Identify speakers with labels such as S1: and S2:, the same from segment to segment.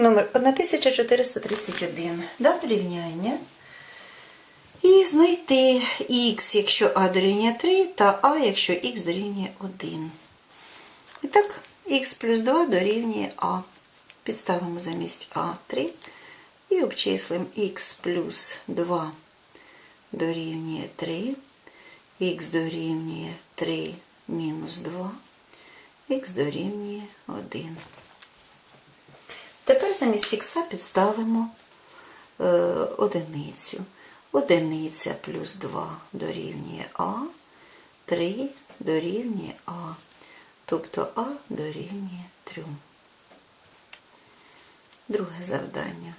S1: Номер 1431. Дати рівняння. І знайти х, якщо а дорівнює 3, та а, якщо х дорівнює 1. І так, х плюс 2 дорівнює а. Підставимо замість а 3 і обчислимо х плюс 2 дорівнює 3, х дорівнює 3 мінус 2, х дорівнює 1. Тепер замість х підставимо е, одиницю. Одиниця плюс 2 дорівнює а, 3 дорівнює а, тобто а дорівнює 3. Друге завдання.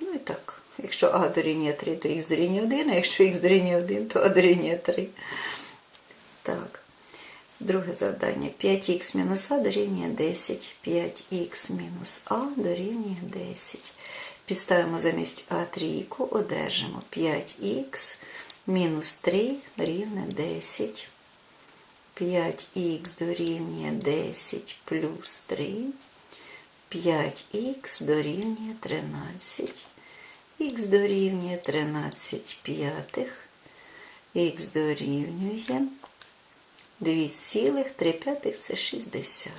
S1: Ну і так, якщо а дорівнює 3, то х дорівнює 1, а якщо х дорівнює 1, то а дорівнює 3. Так. Друге завдання. 5х мінус а дорівнює 10. 5х мінус а дорівнює 10. Підставимо замість а трійку, одержимо 5х мінус 3 рівне 10. 5х дорівнює 10 плюс 3. 5х дорівнює 13. Х дорівнює 13 п'ятих. Х дорівнює 2,3 це 60.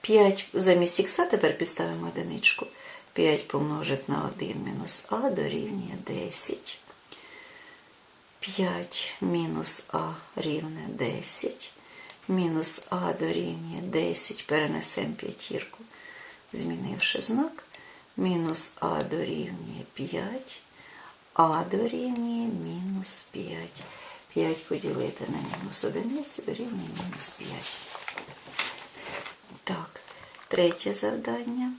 S1: 5 замість х тепер підставимо одиничку. 5 помножити на 1 мінус а дорівнює 10. 5 мінус а рівне 10. Мінус а дорівнює 10. Перенесемо п'ятірку, змінивши знак. Мінус а дорівнює 5. А дорівнює мінус 5. 5 поділити на мінус 1 дорівнює мінус 5. Так, третє завдання.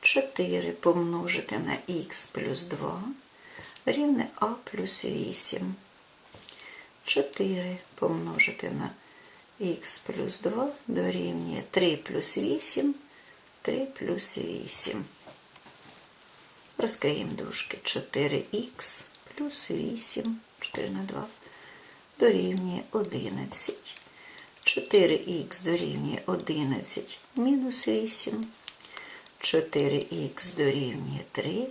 S1: 4 помножити на х плюс 2 рівне а плюс 8. 4 помножити на х плюс 2 дорівнює 3 плюс 8, 3 плюс 8. Розкриємо дужки. 4х плюс 8, 4 на 2 дорівнює 11. 4х дорівнює 11 мінус 8. 4х дорівнює 3.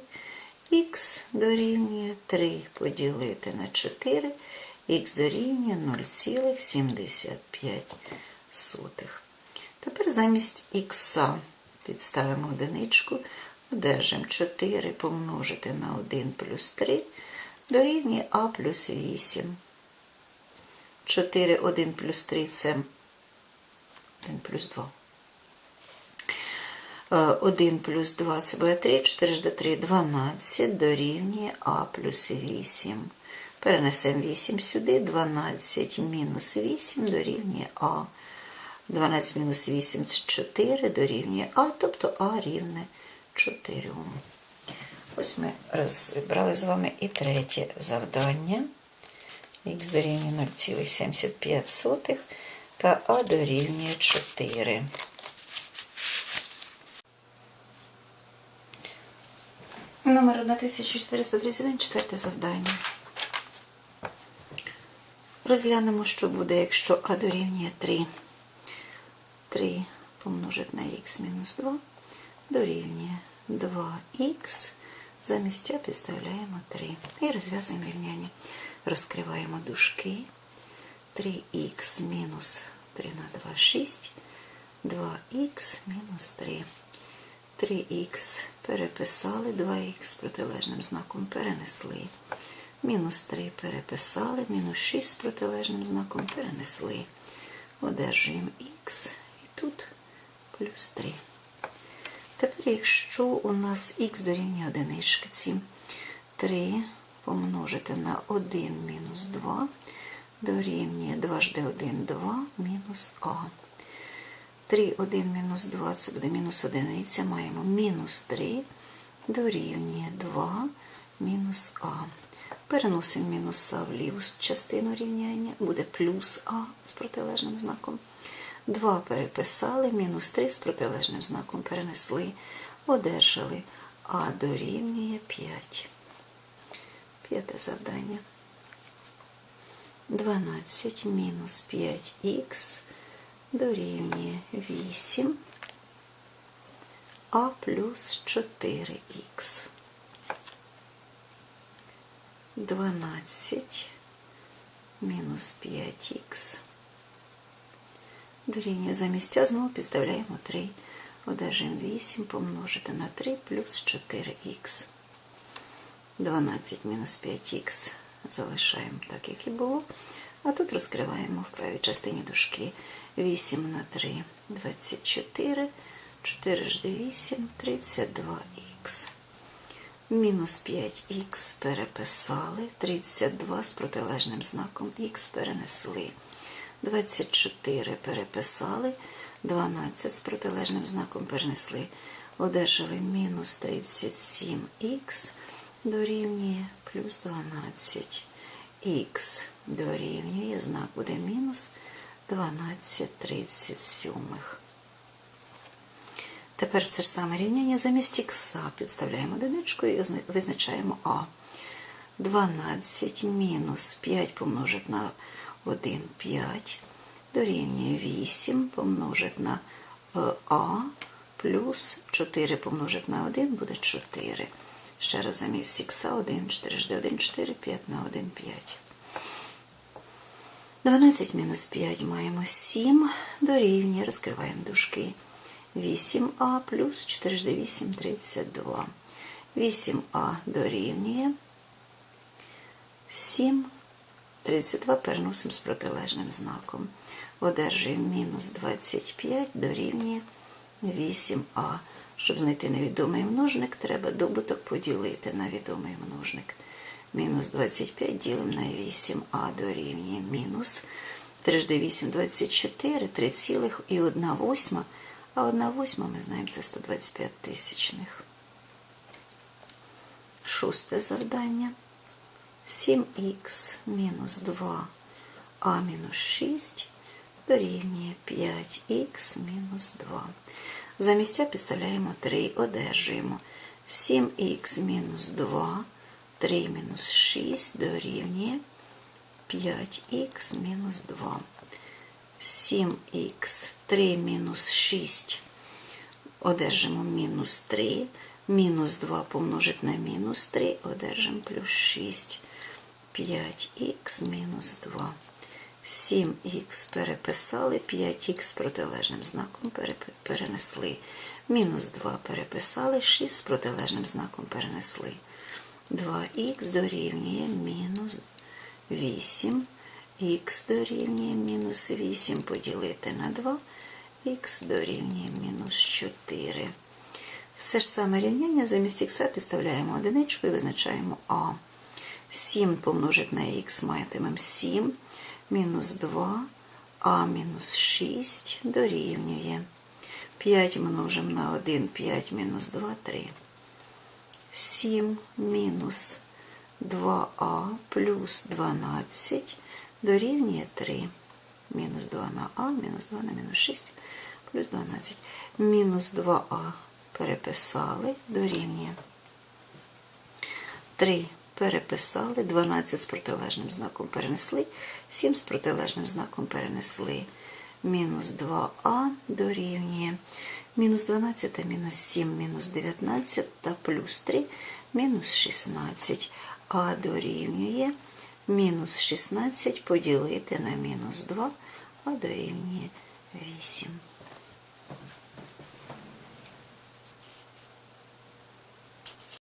S1: Х дорівнює 3 поділити на 4. Х дорівнює 0,75. Тепер замість х підставимо одиничку. Одержимо 4 помножити на 1 плюс 3 дорівнює а плюс 8. 4, 1 плюс 3 це 1 плюс 2. 1 плюс 2 це буде 3, 4 жди 3, 12 дорівнює а плюс 8. Перенесемо 8 сюди, 12 мінус 8 дорівнює а. 12 мінус 8 це 4 дорівнює а, тобто а рівне 4. Ось ми розібрали з вами і третє завдання. Х дорівнює 0,75 та а дорівнює 4. Номер 1431, четверте завдання. Розглянемо, що буде, якщо а дорівнює 3. 3 помножити на х мінус 2 дорівнює 2х. Замість а підставляємо 3. І розв'язуємо рівняння. Розкриваємо дужки. 3х мінус 3 на 2, 6. 2х мінус 3. 3х переписали, 2х з протилежним знаком перенесли. Мінус 3 переписали, мінус 6 з протилежним знаком перенесли. Одержуємо х і тут плюс 3. Якщо у нас х дорівнює одинички, ці 3 помножити на 1 мінус 2 дорівнює 2 жди 1, 2 мінус а. 3, 1 мінус 2 це буде мінус 1. Маємо мінус 3 дорівнює 2 мінус а. Переносимо мінус а в ліву частину рівняння, буде плюс а з протилежним знаком. 2 переписали, мінус 3 з протилежним знаком перенесли, одержали а дорівнює 5. П'яте завдання. 12 мінус 5х дорівнює 8. а плюс 4х. 12 мінус 5х. Дорівнює за місця знову підставляємо 3. Одержимо 8 помножити на 3 плюс 4х. 12 мінус 5х залишаємо так, як і було. А тут розкриваємо в правій частині дужки 8 на 3 24, 4 жди 8, 32х. Мінус 5х переписали, 32 з протилежним знаком х перенесли. 24 переписали, 12 з протилежним знаком перенесли. Одержали мінус 37х дорівнює плюс 12. Х дорівнює, знак буде мінус 12 37. Тепер це ж саме рівняння замість х підставляємо одиничку і визначаємо а. 12 мінус 5 помножить на 1 5 дорівнює 8 помножить на а плюс 4 помножить на 1 буде 4. Ще раз замість х 1, 4 1, 4, 5 на 1, 5. 12 мінус 5 маємо 7, дорівнює, розкриваємо дужки. 8а плюс 4 жди 8, 32. 8а дорівнює 7, 32 переносимо з протилежним знаком. Одержуємо мінус 25 дорівнює 8а. Щоб знайти невідомий множник, треба добуток поділити на відомий множник. Мінус 25 ділимо на 8а дорівнює мінус 3 8, 24, 3 цілих і 1 восьма. А 1 восьма, ми знаємо, це 125 тисячних. Шосте завдання. 7х мінус 2а мінус 6 дорівнює 5х мінус 2. За місця підставляємо 3, одержуємо 7х мінус 2, 3 мінус 6 дорівнює 5х мінус 2. 7х 3 мінус 6 одержимо мінус 3, мінус 2 помножить на мінус 3, одержимо плюс 6. 5х мінус 2. 7х переписали, 5х з протилежним знаком перенесли. Мінус 2 переписали, 6 з протилежним знаком перенесли. 2х дорівнює мінус 8. Х дорівнює мінус 8 поділити на 2, х дорівнює мінус 4. Все ж саме рівняння замість х підставляємо одиничку і визначаємо а. 7 помножить на х матимемо 7, мінус 2, а мінус 6 дорівнює. 5 множимо на 1, 5 мінус 2, 3. 7 мінус 2а плюс 12 дорівнює 3. Мінус 2 на а, мінус 2 на мінус 6, плюс 12. Мінус 2а переписали, дорівнює 3 переписали, 12 з протилежним знаком перенесли, 7 з протилежним знаком перенесли. Мінус 2а дорівнює. Мінус 12, мінус 7, мінус 19 та плюс 3, мінус 16. А дорівнює мінус 16 поділити на мінус 2, а дорівнює 8.